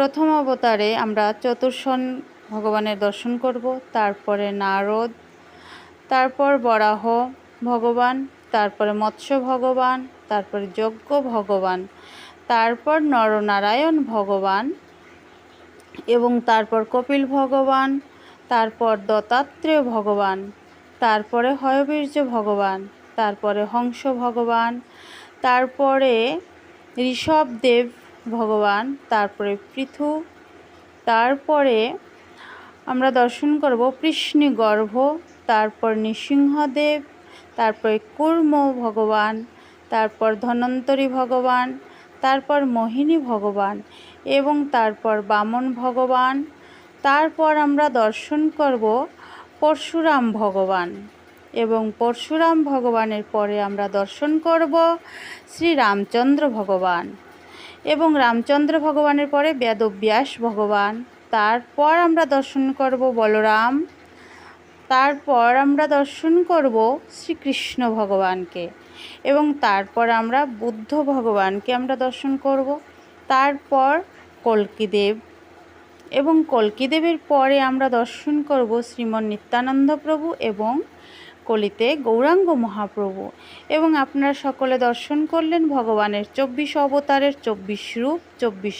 প্রথম অবতারে আমরা চতুর্শন ভগবানের দর্শন করব, তারপরে নারদ, তারপর বরাহ ভগবান, তারপরে মৎস্য ভগবান, তারপরে যজ্ঞ ভগবান, তারপর নরনারায়ণ ভগবান এবং তারপর কপিল ভগবান, তারপর দত্তাত্রেয় ভগবান, তারপরে হয়বীর্য ভগবান, তারপরে হংস ভগবান, তারপরে ঋষভদেব ভগবান, তারপরে পৃথু, তারপরে আমরা দর্শন করব কৃষ্ণ গর্ভ, তারপর নৃসিংহদেব, তারপরে কুর্ম ভগবান, তারপর ধন্বন্তরী ভগবান, তারপর মোহিনী ভগবান এবং তারপর বামন ভগবান। তারপর আমরা দর্শন করব পরশুরাম ভগবান এবং পরশুরাম ভগবানের পরে আমরা দর্শন করব শ্রী রামচন্দ্র ভগবান। এবং রামচন্দ্র ভগবানের পরে বেদব্যাস ভগবান। তারপর আমরা দর্শন করব বলরাম। তারপর আমরা দর্শন করব শ্রীকৃষ্ণ ভগবানকে। এবং তারপর আমরা বুদ্ধ ভগবানকে আমরা দর্শন করব। তারপর কল্কিদেব। এবং কল্কিদেবের পরে আমরা দর্শন করব শ্রীমন নিত্যানন্দ প্রভু এবং কলিতে গৌরাঙ্গ মহাপ্রভু এবং আপনারা সকলে দর্শন করলেন ভগবানের চব্বিশ অবতারের চব্বিশ রূপ চব্বিশ